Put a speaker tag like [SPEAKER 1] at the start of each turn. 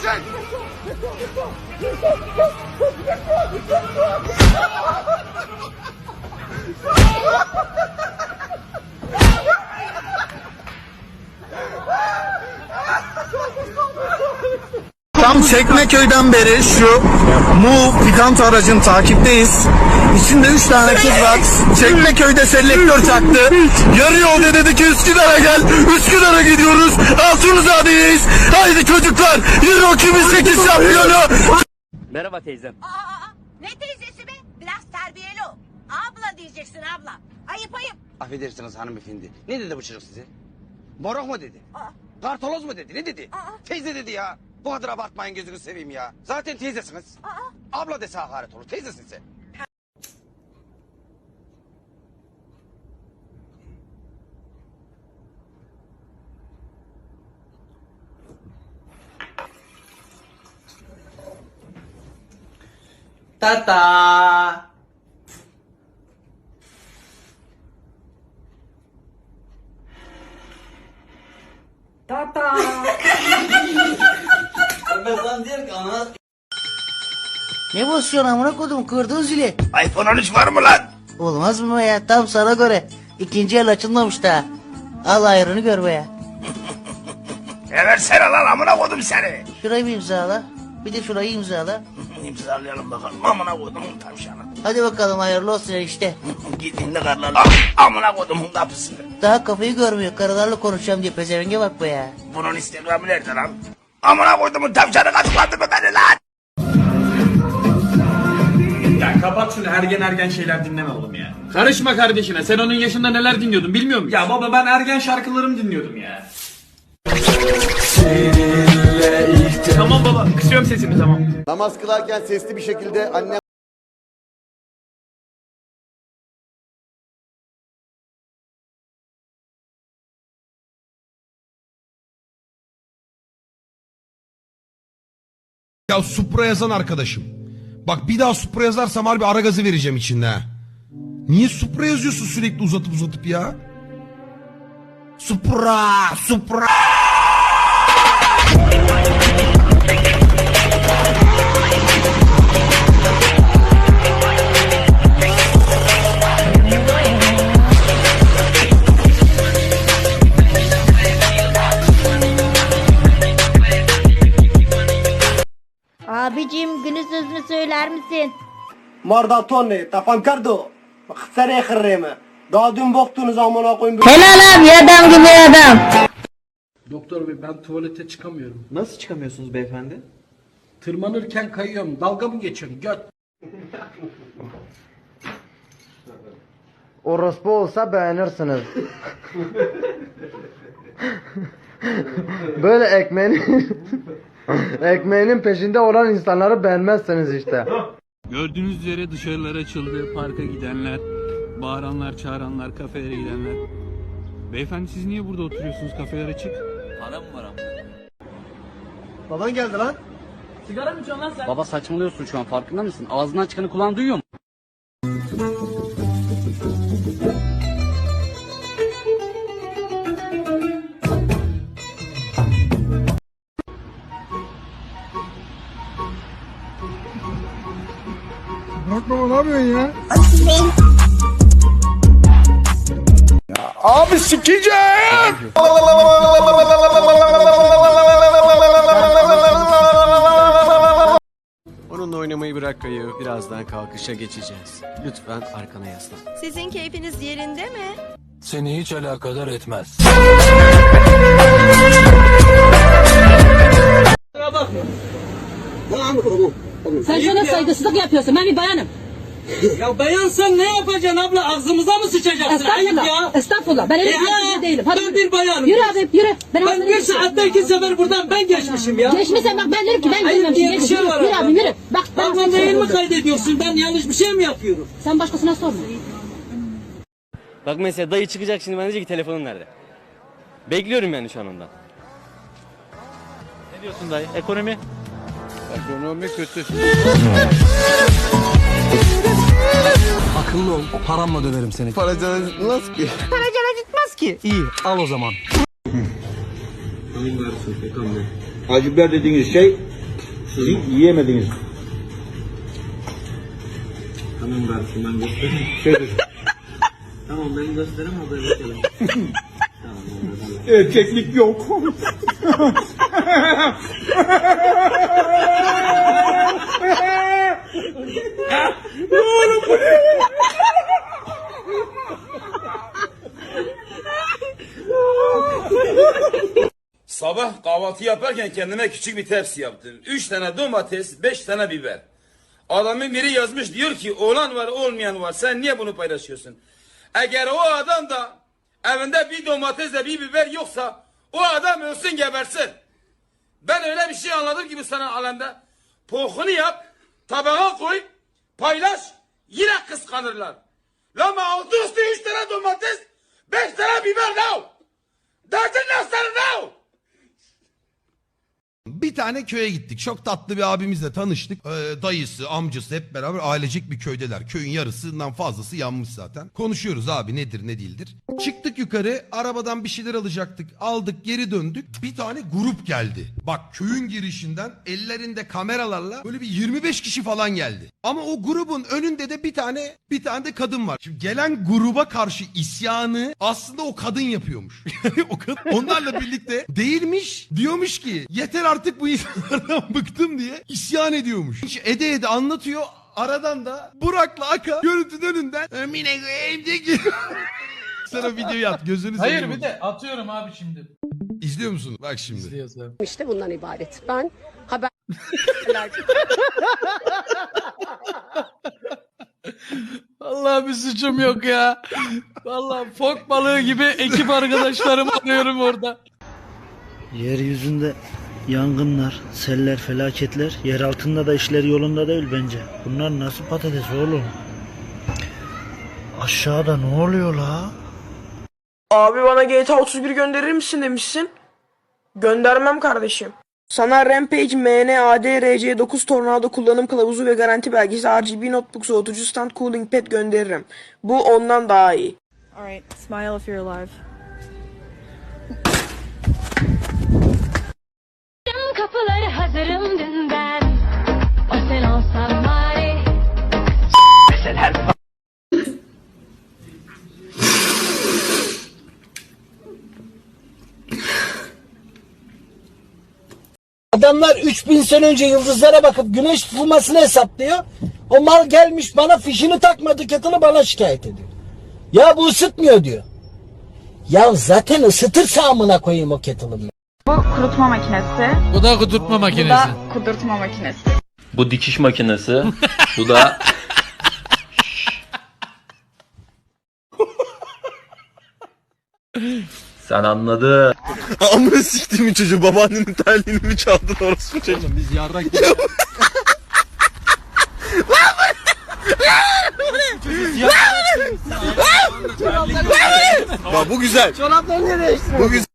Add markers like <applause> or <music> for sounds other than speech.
[SPEAKER 1] Koşun.
[SPEAKER 2] Tam Çekmeköy'den beri şu Mu pikant aracın takipteyiz. İçinde üç tane kız var. Çekmeköy'de selektör çaktı. Yarı yolda dedi ki Üsküdar'a gel. Üsküdar'a gidiyoruz. Altunzade'yiz. Haydi çocuklar. Euro 2008 şampiyonu.
[SPEAKER 3] Merhaba teyzem.
[SPEAKER 4] Aa, ne teyzesi be? Biraz terbiyeli ol. Abla diyeceksin abla. Ayıp ayıp.
[SPEAKER 5] Affedersiniz hanımefendi. Ne dedi bu çocuk size? Morok mu dedi? Kartoloz mu dedi? Ne dedi? Teyze dedi ya. Bu kadar abartmayın gözünü seveyim ya. Zaten teyzesiniz. Abla dese hakaret olur. Teyzesin sen.
[SPEAKER 6] Tata. Tata. <laughs> ben diyor ki ana
[SPEAKER 7] Ne basıyorsun amına kodum kırdığın zili.
[SPEAKER 1] iPhone 13 var mı lan?
[SPEAKER 7] Olmaz mı ya tam sana göre. İkinci el açılmamış da. Al ayrını gör be ya. <laughs>
[SPEAKER 1] Eversene lan amına koydum seni.
[SPEAKER 7] Şurayı bir imzala. Bir de şurayı imzala. <laughs>
[SPEAKER 1] İmzalayalım bakalım amına koydum tavşanı.
[SPEAKER 7] Hadi bakalım hayırlı olsun işte. <laughs>
[SPEAKER 1] Gidin de karlarla amına koydum kapısı.
[SPEAKER 7] Daha kafayı görmüyor. Karılarla konuşacağım diye pezevenge bak be ya.
[SPEAKER 1] Bunun Instagram'ı nerede lan? Amına koydum tavşanı kazıkladı mı beni lan?
[SPEAKER 8] Ya kapat şunu ergen ergen şeyler dinleme oğlum ya. Karışma kardeşine sen onun yaşında neler dinliyordun bilmiyor musun? Ya baba ben ergen şarkılarımı dinliyordum ya. Tamam baba kısıyorum sesini tamam.
[SPEAKER 9] Namaz kılarken sesli bir şekilde anne
[SPEAKER 10] Ya Supra yazan arkadaşım. Bak bir daha Supra yazarsam harbi ara gazı vereceğim içinde. Niye Supra yazıyorsun sürekli uzatıp uzatıp ya? Supra, Supra.
[SPEAKER 11] Söyler misin?
[SPEAKER 6] Marda tonni tafankardo. Sere kırreme. Daha dün boktunuz amına koyayım.
[SPEAKER 11] Helal abi adam gibi adam.
[SPEAKER 8] Doktor bey ben tuvalete çıkamıyorum.
[SPEAKER 6] Nasıl çıkamıyorsunuz beyefendi?
[SPEAKER 8] Tırmanırken kayıyorum dalga mı geçiyorsun göt.
[SPEAKER 2] Orospu olsa beğenirsiniz. <laughs> Böyle ekmeğinin <laughs> ekmeğinin peşinde olan insanları beğenmezsiniz işte.
[SPEAKER 8] Gördüğünüz üzere dışarılar açıldı. Parka gidenler, bağıranlar, çağıranlar, kafelere gidenler. Beyefendi siz niye burada oturuyorsunuz? Kafeler açık.
[SPEAKER 3] Para mı var ama?
[SPEAKER 6] Baban geldi lan.
[SPEAKER 3] Baba saçmalıyorsun şu an farkında mısın? Ağzından çıkanı kulağın duyuyor mu?
[SPEAKER 1] Abi sikeceğim.
[SPEAKER 6] Onunla oynamayı bırak kayı. Birazdan kalkışa geçeceğiz. Lütfen arkana yaslan.
[SPEAKER 11] Sizin keyfiniz yerinde mi?
[SPEAKER 8] Seni hiç alakadar etmez.
[SPEAKER 11] Sen şuna saygısızlık yapıyorsun. Ben bir bayanım.
[SPEAKER 6] Ya beyansan ne yapacaksın abla? Ağzımıza mı sıçacaksın? Ayıp ya.
[SPEAKER 11] Estağfurullah. Ben öyle
[SPEAKER 6] E,
[SPEAKER 11] bir değilim. Hadi
[SPEAKER 6] ben bir bayanım.
[SPEAKER 11] Yürü abi yürü. Ben,
[SPEAKER 6] Ben bir saatte iki sefer buradan ben geçmişim ya.
[SPEAKER 11] Geçmişsen bak ben derim ki ben
[SPEAKER 6] Ayıp diye bir
[SPEAKER 11] Yürü,
[SPEAKER 6] şey var
[SPEAKER 11] yürü abi yürü. Bak ben
[SPEAKER 6] Bak değil mi kaydediyorsun? Ben yanlış bir şey mi yapıyorum?
[SPEAKER 11] Sen başkasına sorma.
[SPEAKER 3] Bak mesela dayı çıkacak şimdi bana diyecek ki telefonun nerede? Bekliyorum yani şu an ondan. Ne diyorsun dayı? Ekonomi?
[SPEAKER 6] Ekonomi kötü.
[SPEAKER 10] Akıllı ol. Paramla döverim seni.
[SPEAKER 9] para nasıl ki?
[SPEAKER 1] Acı biber dediğiniz şey
[SPEAKER 8] Sizin yiyemediğiniz.
[SPEAKER 3] Tamam kardeşim ben göstereyim. <laughs>
[SPEAKER 8] Şöyle.
[SPEAKER 3] tamam ben göstereyim haber verelim. <laughs>
[SPEAKER 8] Erkeklik yok. <laughs>
[SPEAKER 12] Sabah kahvaltı yaparken kendime küçük bir tepsi yaptım. Üç tane domates, beş tane biber. Adamın biri yazmış diyor ki olan var olmayan var sen niye bunu paylaşıyorsun? Eğer o adam da evinde bir domatesle bir biber yoksa o adam ölsün gebersin. Ben öyle bir şey anladım ki bu sana alemde. Pohunu yap, tabağa koy, paylaş, yine kıskanırlar. Lama altı üstü üç tane domates, beş tane biber ne? Derdin ne senin ne?
[SPEAKER 10] Bir tane köye gittik. Çok tatlı bir abimizle tanıştık. Ee, dayısı, amcası hep beraber ailecek bir köydeler. Köyün yarısından fazlası yanmış zaten. Konuşuyoruz abi nedir ne değildir. Çıktık yukarı arabadan bir şeyler alacaktık. Aldık geri döndük. Bir tane grup geldi. Bak köyün girişinden ellerinde kameralarla böyle bir 25 kişi falan geldi. Ama o grubun önünde de bir tane bir tane de kadın var. Şimdi gelen gruba karşı isyanı aslında o kadın yapıyormuş. <laughs> O kadın onlarla birlikte değilmiş. Diyormuş ki yeter artık bu insanlardan <laughs> bıktım diye isyan ediyormuş. Hiç ede ede anlatıyor. Aradan da Burak'la Aka görüntünün önünden Mine koyayım diye giriyor. <laughs> Sen o videoyu at gözünü
[SPEAKER 8] Hayır
[SPEAKER 10] seveyim.
[SPEAKER 8] bir de atıyorum abi şimdi.
[SPEAKER 10] İzliyor musun? Bak şimdi.
[SPEAKER 8] İzliyoruz abi.
[SPEAKER 11] İşte bundan ibaret. Ben haber <laughs>
[SPEAKER 8] Vallahi bir suçum yok ya. Vallahi fok balığı gibi ekip arkadaşlarımı arıyorum orada.
[SPEAKER 7] Yeryüzünde yangınlar, seller, felaketler, yer altında da işler yolunda değil bence. Bunlar nasıl patates oğlum? Aşağıda ne oluyor la?
[SPEAKER 13] Abi bana GTA 31 gönderir misin demişsin. Göndermem kardeşim. Sana Rampage MN ADRC 9 Tornado kullanım kılavuzu ve garanti belgesi RGB notebook soğutucu stand cooling pad gönderirim. Bu ondan daha iyi.
[SPEAKER 11] Alright, smile if you're alive.
[SPEAKER 14] Adamlar 3000 sene önce yıldızlara bakıp güneş tutulmasını hesaplıyor. O mal gelmiş bana fişini takmadı kettle'ı bana şikayet ediyor. Ya bu ısıtmıyor diyor. Ya zaten ısıtırsa amına koyayım o kettle'ı.
[SPEAKER 13] Bu kurutma makinesi.
[SPEAKER 8] Bu da kudurtma makinesi.
[SPEAKER 13] kudurtma makinesi.
[SPEAKER 3] Bu dikiş makinesi. Bu da <laughs> Sen anladın.
[SPEAKER 2] Amına siktiğimin çocuğu babaannenin terliğini mi çaldın orospu çocuğu?
[SPEAKER 8] Biz yarrak
[SPEAKER 2] Bak bu güzel.
[SPEAKER 14] Çorapları nereye
[SPEAKER 2] Bu güzel.